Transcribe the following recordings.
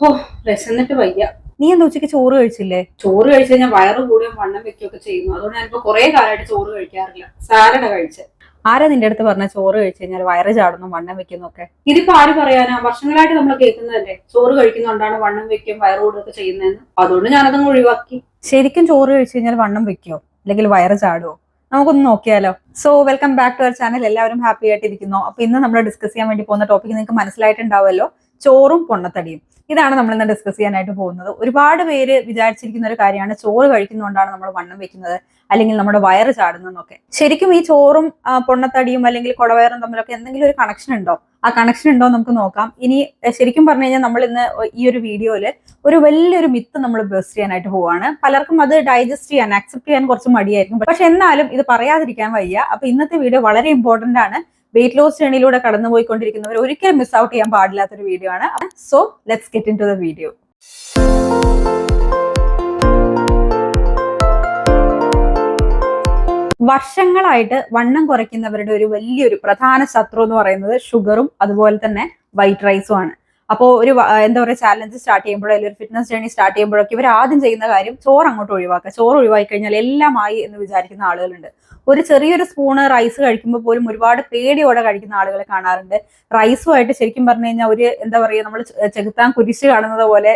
ഓ വിശന്നിട്ട് വയ്യ. നീ എന്താ ഉച്ചയ്ക്ക് ചോറ് കഴിച്ചില്ലേ? ചോറ് കഴിച്ചു കഴിഞ്ഞാൽ വയറ് കൂടിയും വണ്ണം വെക്കുകയൊക്കെ ചെയ്യുന്നു. അതുകൊണ്ട് ഞാനിപ്പോ കുറെ കാലമായിട്ട് ചോറ് കഴിക്കാറില്ല. സാലഡ് കഴിച്ച്. ആരാ നിന്റെ അടുത്ത് പറഞ്ഞ ചോറ് കഴിച്ചു കഴിഞ്ഞാൽ വയറ് ചാടുന്നു വണ്ണം വെക്കുന്നു ഒക്കെ ഇതിപ്പോ ആര് പറയാനാ? വർഷങ്ങളായിട്ട് നമ്മൾ കേൾക്കുന്നതല്ലേ. ചോറ് കഴിക്കുന്നുണ്ടാണ് വണ്ണം വെക്കും വയറ് കൂടുകയൊക്കെ ചെയ്യുന്നതെന്ന്. അതുകൊണ്ട് ഞാനതങ്ങ് ഒഴിവാക്കി. ശരിക്കും ചോറ് കഴിച്ചു കഴിഞ്ഞാൽ വണ്ണം വെക്കോ? അല്ലെങ്കിൽ വയറ് ചാടുവോ? നമുക്കൊന്ന് നോക്കിയാലോ. So welcome back to our channel എല്ലാവരും ഹാപ്പി ആയിട്ടിരിക്കുന്നു. അപ്പൊ ഇന്ന് നമ്മൾ ഡിസ്കസ് ചെയ്യാൻ വേണ്ടി പോകുന്ന ടോപ്പിക് നിങ്ങൾക്ക് മനസ്സിലായിട്ടുണ്ടാവുമല്ലോ. ചോറും പൊണ്ണത്തടിയും. ഇതാണ് നമ്മൾ ഇന്ന് ഡിസ്കസ് ചെയ്യാനായിട്ട് പോകുന്നത്. ഒരുപാട് പേര് വിചാരിച്ചിരിക്കുന്ന ഒരു കാര്യമാണ് ചോറ് കഴിക്കുന്നതുകൊണ്ടാണ് നമ്മൾ വണ്ണം വെക്കുന്നത് അല്ലെങ്കിൽ നമ്മുടെ വയറ് ചാടുന്നതെന്നൊക്കെ. ശരിക്കും ഈ ചോറും പൊണ്ണത്തടിയും അല്ലെങ്കിൽ കുടവയറും തമ്മിലൊക്കെ എന്തെങ്കിലും ഒരു കണക്ഷൻ ഉണ്ടോ? ആ കണക്ഷൻ ഉണ്ടോ നമുക്ക് നോക്കാം. ഇനി ശരിക്കും പറഞ്ഞു കഴിഞ്ഞാൽ നമ്മൾ ഇന്ന് ഈ ഒരു വീഡിയോയിൽ ഒരു വലിയൊരു മിത്ത് നമ്മൾ ബേസ്റ്റ് ചെയ്യാനായിട്ട് പോവാണ്. പലർക്കും അത് ഡൈജസ്റ്റ് ചെയ്യാൻ അക്സെപ്റ്റ് ചെയ്യാൻ കുറച്ച് മടിയായിരിക്കും. പക്ഷെ എന്നാലും ഇത് പറയാതിരിക്കാൻ വയ്യ. അപ്പൊ ഇന്നത്തെ വീഡിയോ വളരെ ഇമ്പോർട്ടന്റ് ആണ്. വെയിറ്റ് ലോസ് ജേണിയിലൂടെ കടന്നുപോയിക്കൊണ്ടിരിക്കുന്നവർ ഒരിക്കലും മിസ് ഔട്ട് ചെയ്യാൻ പാടില്ലാത്തൊരു വീഡിയോ ആണ്. So let's get into the video വർഷങ്ങളായിട്ട് വണ്ണം കുറയ്ക്കുന്നവരുടെ ഒരു വലിയൊരു പ്രധാന ശത്രു എന്ന് പറയുന്നത് ഷുഗറും അതുപോലെ തന്നെ വൈറ്റ് റൈസും ആണ്. അപ്പോൾ ഒരു എന്താ പറയുക ചാലഞ്ച് സ്റ്റാർട്ട് ചെയ്യുമ്പോഴോ അല്ലെങ്കിൽ ഫിറ്റ്നസ് ജേണി സ്റ്റാർട്ട് ചെയ്യുമ്പോഴൊക്കെ ഇവർ ആദ്യം ചെയ്യുന്ന കാര്യം ചോറ് അങ്ങോട്ട് ഒഴിവാക്കുക. ചോറ് ഒഴിവാക്കി കഴിഞ്ഞാൽ എല്ലാം ആയി എന്ന് വിചാരിക്കുന്ന ആളുകളുണ്ട്. ഒരു ചെറിയൊരു സ്പൂണ് റൈസ് കഴിക്കുമ്പോൾ പോലും ഒരുപാട് പേടിയോടെ കഴിക്കുന്ന ആളുകളെ കാണാറുണ്ട്. റൈസുമായിട്ട് ശരിക്കും പറഞ്ഞു കഴിഞ്ഞാൽ ഒരു എന്താ പറയുക നമ്മൾ ചെകുത്താൻ കുരിശ് കാണുന്നത് പോലെ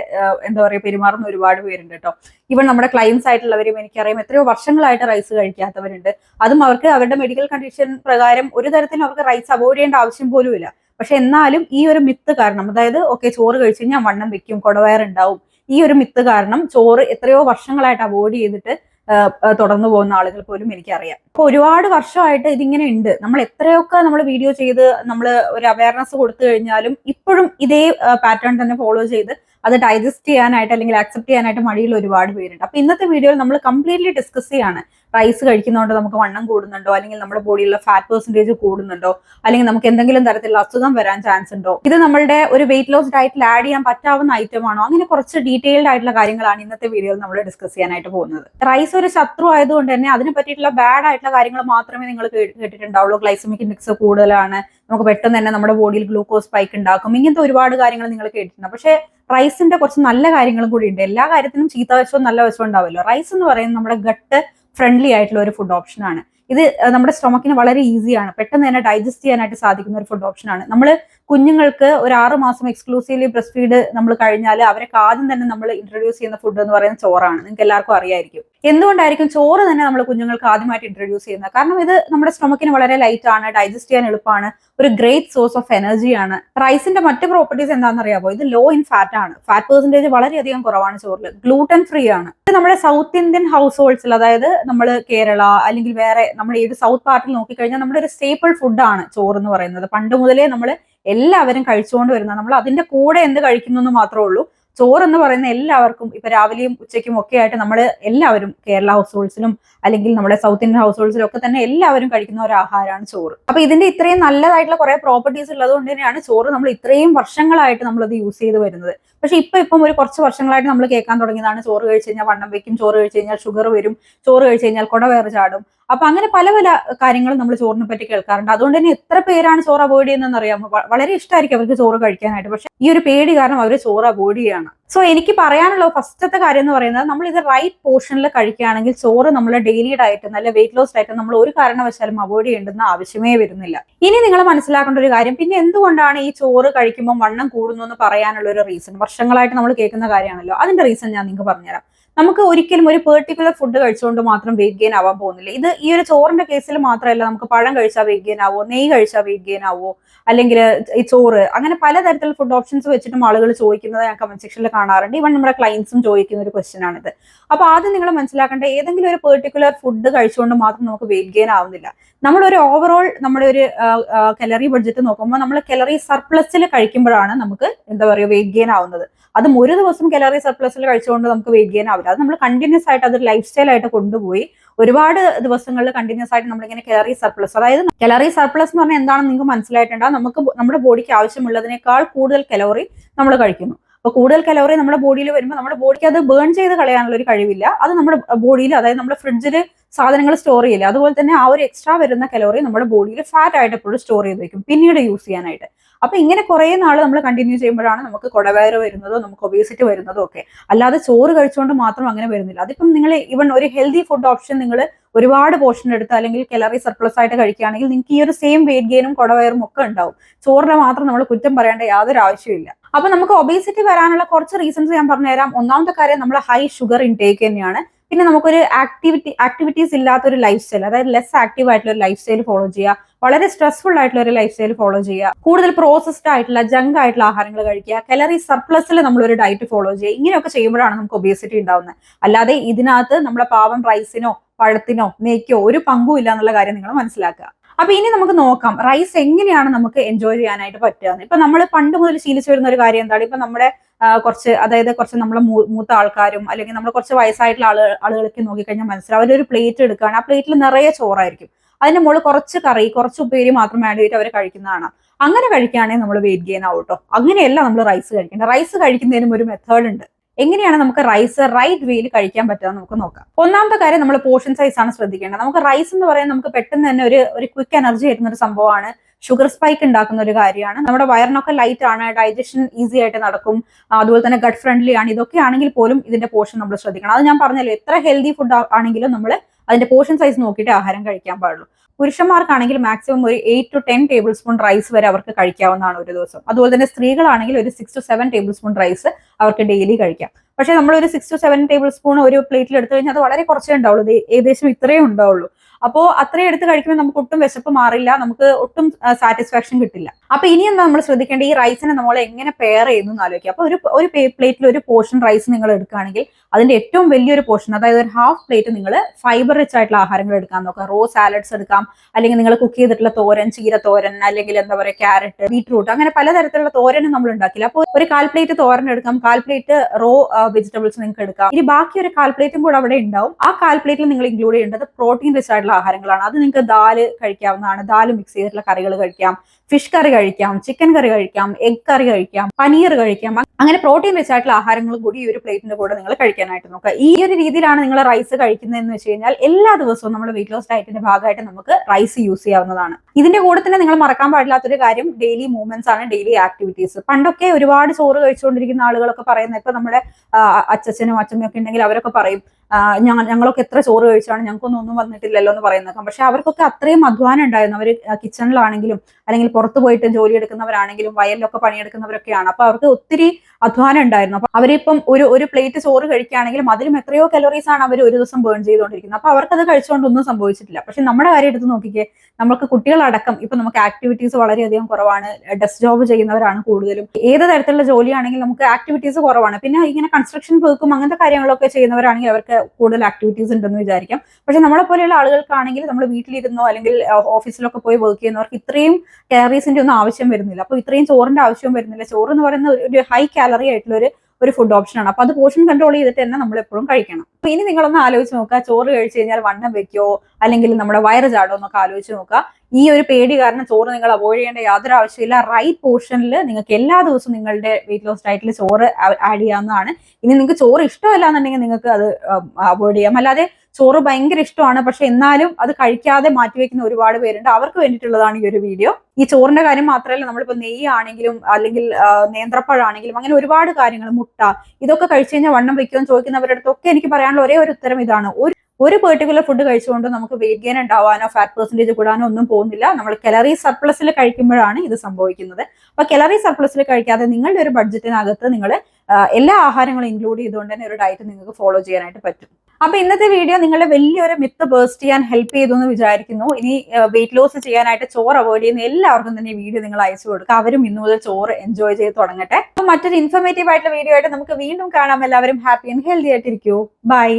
എന്താ പറയുക പെരുമാറുന്ന ഒരുപാട് പേരുണ്ട് കേട്ടോ. ഈവൻ നമ്മുടെ ക്ലയൻസ് ആയിട്ടുള്ളവരും എനിക്കറിയാം എത്രയോ വർഷങ്ങളായിട്ട് റൈസ് കഴിക്കാത്തവരുണ്ട്. അതും അവർക്ക് അവരുടെ മെഡിക്കൽ കണ്ടീഷൻ പ്രകാരം ഒരു തരത്തിലും അവർക്ക് റൈസ് അവോയ്ഡ് ചെയ്യേണ്ട ആവശ്യം പോലും ഇല്ല പക്ഷെ എന്നാലും ഈ ഒരു മിത്ത് കാരണം അതായത് ഓക്കെ ചോറ് കഴിച്ചു കഴിഞ്ഞാൽ വണ്ണം വെക്കും കുടവയറുണ്ടാവും. ഈ ഒരു മിത്ത് കാരണം ചോറ് എത്രയോ വർഷങ്ങളായിട്ട് അവോയ്ഡ് ചെയ്തിട്ട് തുടർന്നു പോകുന്ന ആളുകൾ പോലും എനിക്കറിയാം. അപ്പൊ ഒരുപാട് വർഷമായിട്ട് ഇതിങ്ങനെ ഉണ്ട്. നമ്മൾ എത്രയൊക്കെ നമ്മൾ വീഡിയോ ചെയ്ത് നമ്മൾ ഒരു അവയർനെസ് കൊടുത്തു കഴിഞ്ഞാലും ഇപ്പോഴും ഇതേ പാറ്റേൺ തന്നെ ഫോളോ ചെയ്ത് അത് ഡൈജസ്റ്റ് ചെയ്യാനായിട്ട് അല്ലെങ്കിൽ അക്സെപ്റ്റ് ചെയ്യാനായിട്ട് മടിയിൽ ഒരുപാട് പേരുണ്ട്. അപ്പൊ ഇന്നത്തെ വീഡിയോയിൽ നമ്മൾ കംപ്ലീറ്റ്ലി ഡിസ്കസ് ചെയ്യാണ് റൈസ് കഴിക്കുന്നതുകൊണ്ട് നമുക്ക് വണ്ണം കൂടുന്നുണ്ടോ? അല്ലെങ്കിൽ നമ്മുടെ ബോഡിയിലുള്ള ഫാറ്റ് പെർസെന്റേജ് കൂടുന്നുണ്ടോ? അല്ലെങ്കിൽ നമുക്ക് എന്തെങ്കിലും തരത്തിലുള്ള അസുഖം വരാൻ ചാൻസ് ഉണ്ടോ? ഇത് നമ്മുടെ ഒരു വെയിറ്റ് ലോസ് ഡയറ്റിൽ ആഡ് ചെയ്യാൻ പറ്റാവുന്ന ഐറ്റം ആണോ? അങ്ങനെ കുറച്ച് ഡീറ്റെയിൽഡ് ആയിട്ടുള്ള കാര്യങ്ങളാണ് ഇന്നത്തെ വീഡിയോയിൽ നമ്മൾ ഡിസ്കസ് ചെയ്യാനായിട്ട് പോകുന്നത്. റൈസ് ഒരു ശത്രു ആയതുകൊണ്ട് തന്നെ അതിനെ പറ്റിയിട്ടുള്ള ബാഡ് ആയിട്ടുള്ള കാര്യങ്ങൾ മാത്രമേ നിങ്ങൾ കേട്ട്- കേട്ടിട്ടുണ്ടാവുള്ളൂ. ഗ്ലൈസമിക് ഇൻഡെക്സ് കൂടുതലാണ്. നമുക്ക് പെട്ടെന്ന് തന്നെ നമ്മുടെ ബോഡിയിൽ ഗ്ലൂക്കോസ് സ്പൈക്ക് ഉണ്ടാക്കും. ഇങ്ങനത്തെ ഒരുപാട് കാര്യങ്ങൾ നിങ്ങൾ കേട്ടിട്ടുണ്ട്. പക്ഷേ റൈസിന്റെ കുറച്ച് നല്ല കാര്യങ്ങളും കൂടി ഉണ്ട്. എല്ലാ കാര്യത്തിനും ചീത്ത വശവും നല്ല വശവും ഉണ്ടാവുമല്ലോ റൈസ് എന്ന് പറയുന്നത് നമ്മുടെ ഗട്ട് ഫ്രണ്ട്ലി ആയിട്ടുള്ള ഒരു ഫുഡ് ഓപ്ഷൻ ആണ്. ഇത് നമ്മുടെ സ്റ്റൊമക്കിന് വളരെ ഈസിയാണ് പെട്ടെന്ന് തന്നെ ഡൈജസ്റ്റ് ചെയ്യാനായിട്ട് സാധിക്കുന്ന ഒരു ഫുഡ് ഓപ്ഷൻ ആണ്. നമ്മൾ കുഞ്ഞുങ്ങൾക്ക് ഒരു ആറ് മാസം എക്സ്ക്ലൂസീവ്ലി ബ്രസ്റ്റ് ഫീഡ് നമ്മൾ കഴിഞ്ഞാൽ അവരെ ആദ്യം തന്നെ നമ്മൾ ഇൻട്രൊഡ്യൂസ് ചെയ്യുന്ന ഫുഡ് എന്ന് പറയുന്നത് ചോറാണ്. നിങ്ങൾക്ക് എല്ലാവർക്കും അറിയായിരിക്കും. എന്തുകൊണ്ടായിരിക്കും ചോറ് തന്നെ നമ്മൾ കുഞ്ഞുങ്ങൾക്ക് ആദ്യമായിട്ട് ഇൻട്രൊഡ്യൂസ് ചെയ്യുന്നത്? കാരണം ഇത് നമ്മുടെ സ്റ്റൊമക്കിന് വളരെ ലൈറ്റ് ആണ് ഡൈജസ്റ്റ് ചെയ്യാൻ എളുപ്പമാണ് ഒരു ഗ്രേറ്റ് സോഴ്സ് ഓഫ് എനർജിയാണ് റൈസിന്റെ മറ്റ് പ്രോപ്പർട്ടീസ് എന്താണെന്ന് അറിയാമോ ഇത് ലോ ഇൻ ഫാറ്റ് ആണ്. ഫാറ്റ് പെർസെന്റേജ് വളരെയധികം കുറവാണ് ചോറിൽ ഗ്ലൂട്ടൻ ഫ്രീ ആണ്. ഇത് നമ്മുടെ സൗത്ത് ഇന്ത്യൻ ഹൗസ് ഹോൾഡ്സിൽ അതായത് നമ്മൾ കേരള അല്ലെങ്കിൽ വേറെ നമ്മുടെ ഏത് സൗത്ത് പാർട്ടിൽ നോക്കിക്കഴിഞ്ഞാൽ നമ്മുടെ ഒരു സ്റ്റേപ്പിൾ ഫുഡാണ് ചോറ് എന്ന് പറയുന്നത്. പണ്ട് മുതലേ നമ്മൾ എല്ലാവരും കഴിച്ചുകൊണ്ട് വരുന്നത് നമ്മൾ അതിന്റെ കൂടെ എന്ത് കഴിക്കുന്നു മാത്രമേ ഉള്ളൂ. ചോറ് എന്ന് പറയുന്ന എല്ലാവർക്കും ഇപ്പൊ രാവിലെയും ഉച്ചയ്ക്കും ഒക്കെ ആയിട്ട് നമ്മൾ എല്ലാവരും കേരള ഹൗസ് ഹോൾഡ്സിലും അല്ലെങ്കിൽ നമ്മുടെ സൗത്ത് ഇന്ത്യൻ ഹൗസ് ഹോൾഡ്സിലും ഒക്കെ തന്നെ എല്ലാവരും കഴിക്കുന്ന ഒരു ആഹാരമാണ് ചോറ്. അപ്പൊ ഇതിന്റെ ഇത്രയും നല്ലതായിട്ടുള്ള കുറെ പ്രോപ്പർട്ടീസ് ഉള്ളത് കൊണ്ട് തന്നെയാണ് ചോറ് നമ്മൾ ഇത്രയും വർഷങ്ങളായിട്ട് നമ്മളത് യൂസ് ചെയ്ത് വരുന്നത്. പക്ഷെ ഇപ്പൊ ഇപ്പം ഒരു കുറച്ച് വർഷങ്ങളായിട്ട് നമ്മൾ കേൾക്കാൻ തുടങ്ങിയതാണ് ചോറ് കഴിച്ചു കഴിഞ്ഞാൽ വണ്ണം വെക്കും ചോറ് കഴിച്ചു കഴിഞ്ഞാൽ ഷുഗർ വരും ചോറ് കഴിച്ചു കഴിഞ്ഞാൽ കുടവേറ് ചാടും അപ്പൊ അങ്ങനെ പല പല കാര്യങ്ങളും നമ്മൾ ചോറിനെ പറ്റി കേൾക്കാറുണ്ട്. അതുകൊണ്ട് തന്നെ എത്ര പേരാണ് ചോറ് അവോയ്ഡ് ചെയ്യുന്നതെന്ന് അറിയാമോ വളരെ ഇഷ്ടമായിരിക്കും അവർക്ക് ചോറ് കഴിക്കാനായിട്ട്. പക്ഷെ ഈ ഒരു പേടി കാരണം അവർ ചോറ് അവോയ്ഡ് ചെയ്യാണ്. സോ എനിക്ക് പറയാനുള്ള ഫസ്റ്റത്തെ കാര്യം എന്ന് പറയുന്നത് നമ്മൾ ഇത് റൈറ്റ് പോർഷനിൽ കഴിക്കുകയാണെങ്കിൽ ചോറ് നമ്മൾ ഡെയിലി ഡയറ്റ് നല്ല വെയിറ്റ് ലോസ് ഡയറ്റ് നമ്മൾ ഒരു കാരണവശാലും അവോയ്ഡ് ചെയ്യേണ്ടുന്ന ആവശ്യമേ വരുന്നില്ല. ഇനി നിങ്ങൾ മനസ്സിലാക്കേണ്ട ഒരു കാര്യം പിന്നെ എന്തുകൊണ്ടാണ് ഈ ചോറ് കഴിക്കുമ്പോൾ വണ്ണം കൂടുന്നു എന്ന് പറയാനുള്ള ഒരു റീസൺ വർഷങ്ങളായിട്ട് നമ്മൾ കേൾക്കുന്ന കാര്യമാണല്ലോ. അതിന്റെ റീസൺ ഞാൻ നിങ്ങൾക്ക് പറഞ്ഞുതരാം. നമുക്ക് ഒരിക്കലും ഒരു പെർട്ടിക്കുലർ ഫുഡ് കഴിച്ചുകൊണ്ട് മാത്രം വെയിറ്റ് ഗെയിൻ ആവാൻ പോകുന്നില്ല. ഇത് ഈ ഒരു ചോറിന്റെ കേസിൽ മാത്രമല്ല നമുക്ക് പഴം കഴിച്ചാൽ വെയിറ്റ് ഗെയിൻ ആവോ നെയ്യ് കഴിച്ചാൽ വെയിറ്റ് ഗെയിൻ ആവോ അല്ലെങ്കിൽ ഈ ചോറ് അങ്ങനെ പലതരത്തിലുള്ള ഫുഡ് ഓപ്ഷൻസ് വെച്ചിട്ടും ആളുകൾ ചോദിക്കുന്നത് ഞാൻ കമന്റ് സെക്ഷനിൽ കാണാറുണ്ട്. ഇവൺ നമ്മുടെ ക്ലയൻസും ചോദിക്കുന്ന ഒരു ക്വസ്റ്റ്യൻ ആണിത്. അപ്പൊ ആദ്യം നിങ്ങൾ മനസ്സിലാക്കേണ്ട ഏതെങ്കിലും ഒരു പെർട്ടിക്കുലർ ഫുഡ് കഴിച്ചുകൊണ്ട് മാത്രം നമുക്ക് വെയിറ്റ് ഗെയിൻ ആവുന്നില്ല. നമ്മളൊരു ഓവറോൾ നമ്മുടെ ഒരു കലറി ബഡ്ജറ്റ് നോക്കുമ്പോൾ നമ്മൾ കലറി സർപ്ലസിൽ കഴിക്കുമ്പോഴാണ് നമുക്ക് എന്താ പറയുക വെയിറ്റ് ഗെയിൻ ആവുന്നത്. അതും ഒരു ദിവസം കലോറി സർപ്ലസിൽ കഴിച്ചുകൊണ്ട് നമുക്ക് വെയിറ്റ് ഗെയിൻ ആവില്ല. അത് നമ്മൾ കണ്ടിന്യൂസ് ആയിട്ട് അതൊരു ലൈഫ് സ്റ്റൈൽ ആയിട്ട് കൊണ്ടുപോയി ഒരുപാട് ദിവസങ്ങളിൽ കണ്ടിന്യൂസ് ആയിട്ട് നമ്മളിങ്ങനെ കലറി സർപ്ലസ് അതായത് കലറി സർപ്ലസ് എന്ന് പറഞ്ഞാൽ എന്താണെന്ന് നിങ്ങൾക്ക് മനസ്സിലായിട്ടുണ്ടാകും നമുക്ക് നമ്മുടെ ബോഡിക്ക് ആവശ്യമുള്ളതിനേക്കാൾ കൂടുതൽ കലോറി നമ്മൾ കഴിക്കുന്നു. അപ്പോൾ കൂടുതൽ കലോറി നമ്മുടെ ബോഡിയിൽ വരുമ്പോൾ നമ്മുടെ ബോഡിക്ക് അത് ബേൺ ചെയ്ത് കളയാനുള്ള ഒരു കഴിവില്ല. അത് നമ്മുടെ ബോഡിയിൽ അതായത് നമ്മുടെ ഫ്രിഡ്ജിൽ സാധനങ്ങൾ സ്റ്റോർ ചെയ്യില്ല. അതുപോലെ തന്നെ ആ ഒരു എക്സ്ട്രാ വരുന്ന കലോറി നമ്മുടെ ബോഡിയിൽ ഫാറ്റ് ആയിട്ട് എപ്പോഴും സ്റ്റോർ ചെയ്ത് വെക്കും. പിന്നീട് യൂസ് ചെയ്യാനായിട്ട്. അപ്പൊ ഇങ്ങനെ കുറെ നാൾ നമ്മൾ കണ്ടിന്യൂ ചെയ്യുമ്പോഴാണ് നമുക്ക് കുടവയറ് വരുന്നതോ നമുക്ക് ഒബേസിറ്റി വരുന്നതോ ഒക്കെ. അല്ലാതെ ചോറ് കഴിച്ചുകൊണ്ട് മാത്രം അങ്ങനെ വരുന്നില്ല. അതിപ്പം നിങ്ങൾ ഈവൻ ഒരു ഹെൽത്തി ഫുഡ് ഓപ്ഷൻ നിങ്ങൾ ഒരുപാട് പോർഷൻ എടുത്ത് അല്ലെങ്കിൽ കലറി സർപ്ലസ് ആയിട്ട് കഴിക്കുകയാണെങ്കിൽ നിങ്ങൾക്ക് ഈ ഒരു സെയിം വെയിറ്റ് ഗെയിനും കുടവയറും ഒക്കെ ഉണ്ടാവും. ചോറിനെ മാത്രം നമ്മൾ കുറ്റം പറയേണ്ട യാതൊരു ആവശ്യമില്ല അപ്പൊ നമുക്ക് ഒബേസിറ്റി വരാനുള്ള കുറച്ച് റീസൺസ് ഞാൻ പറഞ്ഞുതരാം. ഒന്നാമത്തെ കാര്യം നമ്മൾ ഹൈ ഷുഗർ ഇൻടേക്ക് തന്നെയാണ്. പിന്നെ നമുക്കൊരു ആക്ടിവിറ്റി ആക്ടിവിറ്റീസ് ഇല്ലാത്തൊരു ലൈഫ് സ്റ്റൈൽ അതായത് ലെസ് ആക്റ്റീവ് ആയിട്ടുള്ള ഒരു ലൈഫ് സ്റ്റൈൽ ഫോളോ ചെയ്യുക വളരെ സ്ട്രെസ്ഫുൾ ആയിട്ടുള്ള ഒരു ലൈഫ് സ്റ്റൈൽ ഫോളോ ചെയ്യുക കൂടുതൽ പ്രോസസ്ഡ് ആയിട്ടുള്ള ജങ്ക് ആയിട്ടുള്ള ആഹാരങ്ങൾ കഴിക്കുക കലറി സർപ്ലസിൽ നമ്മൾ ഒരു ഡയറ്റ് ഫോളോ ചെയ്യുക ഇങ്ങനെയൊക്കെ ചെയ്യുമ്പോഴാണ് നമുക്ക് ഒബേസിറ്റി ഉണ്ടാവുന്നത്. അല്ലാതെ ഇതിനകത്ത് നമ്മുടെ പാവം റൈസിനോ പഴത്തിനോ നെയ്ക്കോ ഒരു പങ്കും ഇല്ല എന്നുള്ള കാര്യം നിങ്ങൾ മനസ്സിലാക്കുക. അപ്പൊ ഇനി നമുക്ക് നോക്കാം റൈസ് എങ്ങനെയാണ് നമുക്ക് എൻജോയ് ചെയ്യാനായിട്ട് പറ്റുക. ഇപ്പൊ നമ്മൾ പണ്ട് മുതൽ ശീലിച്ചു വരുന്ന ഒരു കാര്യം എന്താണ്? ഇപ്പൊ നമ്മുടെ കുറച്ച് അതായത് കുറച്ച് നമ്മളെ മൂത്ത ആൾക്കാരും അല്ലെങ്കിൽ നമ്മൾ കുറച്ച് വയസ്സായിട്ടുള്ള ആളുകൾ ആളുകളൊക്കെ നോക്കിക്കഴിഞ്ഞാൽ മനസ്സിലാവും. അവരൊരു പ്ലേറ്റ് എടുക്കുകയാണ്. ആ പ്ലേറ്റിൽ നിറയെ ചോറായിരിക്കും. അതിന്റെ മുകളിൽ കുറച്ച് കറി കുറച്ച് ഉപ്പേരി മാത്രം ആഡ് ചെയ്തിട്ട് അവർ കഴിക്കുന്നതാണ്. അങ്ങനെ കഴിക്കുകയാണെങ്കിൽ നമ്മൾ വെയിറ്റ് ഗെയിൻ ആവും കേട്ടോ അങ്ങനെയല്ല നമ്മൾ റൈസ് കഴിക്കേണ്ടത്. റൈസ് കഴിക്കുന്നതിനും ഒരു മെത്തേഡ് ഉണ്ട്. എങ്ങനെയാണ് നമുക്ക് റൈസ് റൈറ്റ് വേയിൽ കഴിക്കാൻ പറ്റുക നമുക്ക് നോക്കാം. ഒന്നാമത്തെ കാര്യം നമ്മൾ പോർഷൻ സൈസ് ആണ് ശ്രദ്ധിക്കേണ്ടത്. നമുക്ക് റൈസ് എന്ന് പറയുന്നത് നമുക്ക് പെട്ടെന്ന് തന്നെ ഒരു ഒരു ക്വിക്ക് എനർജി തരുന്ന ഒരു സംഭവമാണ്. ഷുഗർ സ്പൈക്ക് ഉണ്ടാക്കുന്ന ഒരു കാര്യമാണ്. നമ്മുടെ വയറിനൊക്കെ ലൈറ്റ് ആണ് ഡൈജഷൻ ഈസി ആയിട്ട് നടക്കും. അതുപോലെ തന്നെ ഗട്ട് ഫ്രണ്ട്ലി ആണ്. ഇതൊക്കെ ആണെങ്കിൽ പോലും ഇതിന്റെ പോർഷൻ നമ്മൾ ശ്രദ്ധിക്കണം. അത് ഞാൻ പറഞ്ഞല്ലോ എത്ര ഹെൽത്തി ഫുഡ് ആണെങ്കിലും നമ്മൾ അതിന്റെ പോർഷൻ സൈസ് നോക്കിയിട്ട് ആഹാരം കഴിക്കാൻ പാടുള്ളൂ. പുരുഷന്മാർക്കാണെങ്കിൽ മാക്സിമം ഒരു eight to ten tablespoon rice വരെ അവർക്ക് കഴിക്കാവുന്നതാണ് ഒരു ദിവസം. അതുപോലെ തന്നെ സ്ത്രീകളാണെങ്കിൽ ഒരു six to seven tablespoon rice അവർക്ക് ഡെയിലി കഴിക്കാം. പക്ഷേ നമ്മൾ ഒരു six to seven tablespoon ഒരു പ്ലേറ്റിൽ എടുത്തു കഴിഞ്ഞാൽ അത് വളരെ കുറച്ചേ ഉണ്ടാവുള്ളൂ. ഏകദേശം ഇത്രയേ ഉണ്ടാവുള്ളൂ. അപ്പോൾ അത്രയും എടുത്ത് കഴിക്കുമ്പോൾ നമുക്ക് ഒട്ടും വിശപ്പ് മാറില്ല നമുക്ക് ഒട്ടും സാറ്റിസ്ഫാക്ഷൻ കിട്ടില്ല. അപ്പൊ ഇനി എന്താ നമ്മൾ ശ്രദ്ധിക്കേണ്ട ഈ റൈസിനെ നമ്മൾ എങ്ങനെ പെയർ ചെയ്യുന്നു എന്ന് ആലോചിക്കുക. അപ്പൊ ഒരു ഒരു പ്ലേറ്റിൽ ഒരു പോർഷൻ റൈസ് നിങ്ങൾ എടുക്കുകയാണെങ്കിൽ അതിന്റെ ഏറ്റവും വലിയൊരു പോർഷൻ അതായത് ഒരു ഹാഫ് പ്ലേറ്റ് നിങ്ങൾ ഫൈബർ റിച്ച് ആയിട്ടുള്ള ആഹാരങ്ങൾ എടുക്കാൻ നോക്കുക റോ സാലഡ്സ് എടുക്കാം. അല്ലെങ്കിൽ നിങ്ങൾ കുക്ക് ചെയ്തിട്ടുള്ള തോരൻ ചീര തോരൻ അല്ലെങ്കിൽ എന്താ പറയുക ക്യാരറ്റ് ബീട്രൂട്ട് അങ്ങനെ പലതരത്തിലുള്ള തോരനും നമ്മൾ ഉണ്ടാക്കില്ല. അപ്പോൾ ഒരു കാൽ പ്ലേറ്റ് തോരൻ എടുക്കാം. കാൽ പ്ലേറ്റ് റോ വെജിറ്റബിൾസ് നിങ്ങൾക്ക് എടുക്കാം. ഇനി ബാക്കി ഒരു കാൽ പ്ലേറ്റും കൂടെ അവിടെ ഉണ്ടാവും. ആ കാൽ പ്ലേറ്റിൽ നിങ്ങൾ ഇൻക്ലൂഡ് ചെയ്യേണ്ടത് പ്രോട്ടീൻ റിച്ച് ആയിട്ടുള്ള ആഹാരങ്ങളാണ്. അത് നിങ്ങൾക്ക് ദാൽ കഴിക്കാവുന്നതാണ്. ദാൽ മിക്സ് ചെയ്തിട്ടുള്ള കറികൾ കഴിക്കാം. ഫിഷ് കറി കഴിക്കാം ചിക്കൻ കറി കഴിക്കാം എഗ് കറി കഴിക്കാം പനീർ കഴിക്കാം. അങ്ങനെ പ്രോട്ടീൻ വെച്ചായിട്ടുള്ള ആഹാരങ്ങളും കൂടി ഈ ഒരു പ്ലേറ്റിന്റെ കൂടെ നിങ്ങൾ കഴിക്കാനായിട്ട് നോക്കുക. ഈ ഒരു രീതിയിലാണ് നിങ്ങൾ റൈസ് കഴിക്കുന്നതെന്ന് വെച്ച് കഴിഞ്ഞാൽ എല്ലാ ദിവസവും നമ്മൾ വെയിറ്റ് ലോസ് ഡയറ്റിന്റെ ഭാഗമായിട്ട് നമുക്ക് റൈസ് യൂസ് ചെയ്യാവുന്നതാണ്. ഇതിന്റെ കൂടെ തന്നെ നിങ്ങൾ മറക്കാൻ പാടില്ലാത്തൊരു കാര്യം ഡെയിലി മൂവ്മെന്റ്സ് ആണ് ഡെയിലി ആക്ടിവിറ്റീസ് പണ്ടൊക്കെ ഒരുപാട് ചോറ് കഴിച്ചുകൊണ്ടിരിക്കുന്ന ആളുകളൊക്കെ പറയുന്നത് ഇപ്പൊ നമ്മുടെ അച്ഛനും അച്ഛനും ഒക്കെ ഉണ്ടെങ്കിൽ അവരൊക്കെ പറയും ഞങ്ങൾ ഞങ്ങളൊക്കെ എത്ര ചോറ് കഴിച്ചാണ് ഞങ്ങൾക്കൊന്നും ഒന്നും വന്നിട്ടില്ലല്ലോ എന്ന് പറയുന്നേക്കാം പക്ഷെ അവർക്കൊക്കെ അത്രയും അധ്വാനം ഉണ്ടായിരുന്നു അവർ കിച്ചണിലാണെങ്കിലും അല്ലെങ്കിൽ പുറത്ത് പോയിട്ട് ജോലി എടുക്കുന്നവരാണെങ്കിലും വയലിലൊക്കെ പണിയെടുക്കുന്നവരൊക്കെയാണ്. അപ്പൊ അവർക്ക് ഒത്തിരി അധ്വാനം ഉണ്ടായിരുന്നു അപ്പൊ അവരിപ്പം ഒരു ഒരു പ്ലേറ്റ് ചോറ് കഴിക്കുകയാണെങ്കിലും അതിലും എത്രയോ കലോറീസ് ആണ് അവർ ഒരു ദിവസം ബേൺ ചെയ്തുകൊണ്ടിരിക്കുന്നത്. അപ്പൊ അവർക്കത് കഴിച്ചുകൊണ്ട് ഒന്നും സംഭവിച്ചിട്ടില്ല. പക്ഷെ നമ്മുടെ കാര്യം എടുത്ത് നോക്കിക്കേ നമുക്ക് കുട്ടികളടക്കം ഇപ്പൊ നമുക്ക് ആക്ടിവിറ്റീസ് വളരെയധികം കുറവാണ്. ഡെസ്ക് ജോബ് ചെയ്യുന്നവരാണ് കൂടുതലും. ഏത് തരത്തിലുള്ള ജോലിയാണെങ്കിലും നമുക്ക് ആക്ടിവിറ്റീസ് കുറവാണ്. പിന്നെ ഇങ്ങനെ കൺസ്ട്രക്ഷൻ വർക്കും അങ്ങനത്തെ കാര്യങ്ങളൊക്കെ ചെയ്യുന്നവരാണെങ്കിൽ അവർക്ക് കൂടുതൽ ആക്ടിവിറ്റീസ് ഉണ്ടെന്ന് വിചാരിക്കാം. പക്ഷെ നമ്മളെ പോലെയുള്ള ആളുകൾക്കാണെങ്കിൽ നമ്മൾ വീട്ടിലിരുന്നോ അല്ലെങ്കിൽ ഓഫീസിലൊക്കെ പോയി വർക്ക് ചെയ്യുന്നവർക്ക് ഇത്രയും കാലറീസിന്റെ ഒന്നും ആവശ്യം വരുന്നില്ല. അപ്പൊ ഇത്രയും ചോറിന്റെ ആവശ്യം വരുന്നില്ല. ചോറ് എന്ന് പറയുന്ന ഒരു- ഹൈ കാലറി ആയിട്ടുള്ള ഒരു ഒരു ഫുഡ് ഓപ്ഷൻ ആണ്. അപ്പൊ അത് പോർഷൻ കൺട്രോൾ ചെയ്തിട്ട് തന്നെ നമ്മൾ എപ്പോഴും കഴിക്കണം. അപ്പൊ ഇനി നിങ്ങളൊന്ന് ആലോചിച്ച് നോക്കുക. ചോറ് കഴിച്ചു കഴിഞ്ഞാൽ വണ്ണം വെക്കോ? അല്ലെങ്കിൽ നമ്മുടെ വയറ് ചാടോ എന്നൊക്കെ ആലോചിച്ച് നോക്കുക. ഈ ഒരു പേടി കാരണം ചോറ് നിങ്ങൾ അവോയ്ഡ് ചെയ്യേണ്ട യാതൊരു ആവശ്യമില്ല റൈറ്റ് പോർഷനിൽ നിങ്ങൾക്ക് എല്ലാ ദിവസവും നിങ്ങളുടെ വെയിറ്റ് ലോസ് ഡയറ്റിൽ ചോറ് ആഡ് ചെയ്യാവുന്നതാണ്. ഇനി നിങ്ങൾക്ക് ചോറ് ഇഷ്ടമല്ല എന്നുണ്ടെങ്കിൽ നിങ്ങൾക്ക് അത് അവോയ്ഡ് ചെയ്യാം. അല്ലാതെ ചോറ് ഭയങ്കര ഇഷ്ടമാണ്. പക്ഷെ എന്നാലും അത് കഴിക്കാതെ മാറ്റിവെക്കുന്ന ഒരുപാട് പേരുണ്ട്. അവർക്ക് വേണ്ടിയിട്ടുള്ളതാണ് ഈ ഒരു വീഡിയോ ഈ ചോറിന്റെ കാര്യം മാത്രമല്ല നമ്മളിപ്പോൾ നെയ്യ് ആണെങ്കിലും അല്ലെങ്കിൽ നേന്ത്രപ്പഴാണെങ്കിലും അങ്ങനെ ഒരുപാട് കാര്യങ്ങൾ മുട്ട ഇതൊക്കെ കഴിച്ചു കഴിഞ്ഞാൽ വണ്ണം വെക്കുമെന്ന് ചോദിക്കുന്നവരുടെ അടുത്തൊക്കെ എനിക്ക് പറയാനുള്ള ഒരേ ഒരു ഉത്തരം ഇതാണ്. ഒരു ഒരു പെർട്ടിക്കുലർ ഫുഡ് കഴിച്ചുകൊണ്ട് നമുക്ക് വെയിറ്റ് ഗെയിൻ ഉണ്ടാവാനോ ഫാറ്റ് പെർസെന്റേജ് കൂടാനോ ഒന്നും പോകുന്നില്ല. നമ്മൾ കലറി സർപ്ലസിൽ കഴിക്കുമ്പോഴാണ് ഇത് സംഭവിക്കുന്നത്. അപ്പൊ കലറി സർപ്ലസിൽ കഴിക്കാതെ നിങ്ങളുടെ ഒരു ബഡ്ജറ്റിനകത്ത് നിങ്ങൾ എല്ലാ ആഹാരങ്ങളും ഇൻക്ലൂഡ് ചെയ്തുകൊണ്ട് തന്നെ ഒരു ഡയറ്റ് നിങ്ങൾക്ക് ഫോളോ ചെയ്യാനായിട്ട് പറ്റും. അപ്പൊ ഇന്നത്തെ വീഡിയോ നിങ്ങളുടെ വലിയൊരു മിത്ത് ബേസ്റ്റ് ചെയ്യാൻ ഹെൽപ്പ് ചെയ്തു എന്ന് വിചാരിക്കുന്നു. ഇനി വെയിറ്റ് ലോസ് ചെയ്യാനായിട്ട് ചോറ് അവോയ്ഡ് ചെയ്യുന്ന എല്ലാവർക്കും തന്നെ വീഡിയോ നിങ്ങൾ അയച്ചു കൊടുക്കുക അവരും ഇന്നു മുതൽ ചോറ് എൻജോയ് ചെയ്ത് തുടങ്ങട്ടെ. മറ്റൊരു ഇൻഫോർമേറ്റീവ് ആയിട്ടുള്ള വീഡിയോ ആയിട്ട് നമുക്ക് വീണ്ടും കാണാം. എല്ലാവരും ഹാപ്പി ആൻഡ് ഹെൽത്തി ആയിട്ടിരിക്കൂ. ബൈ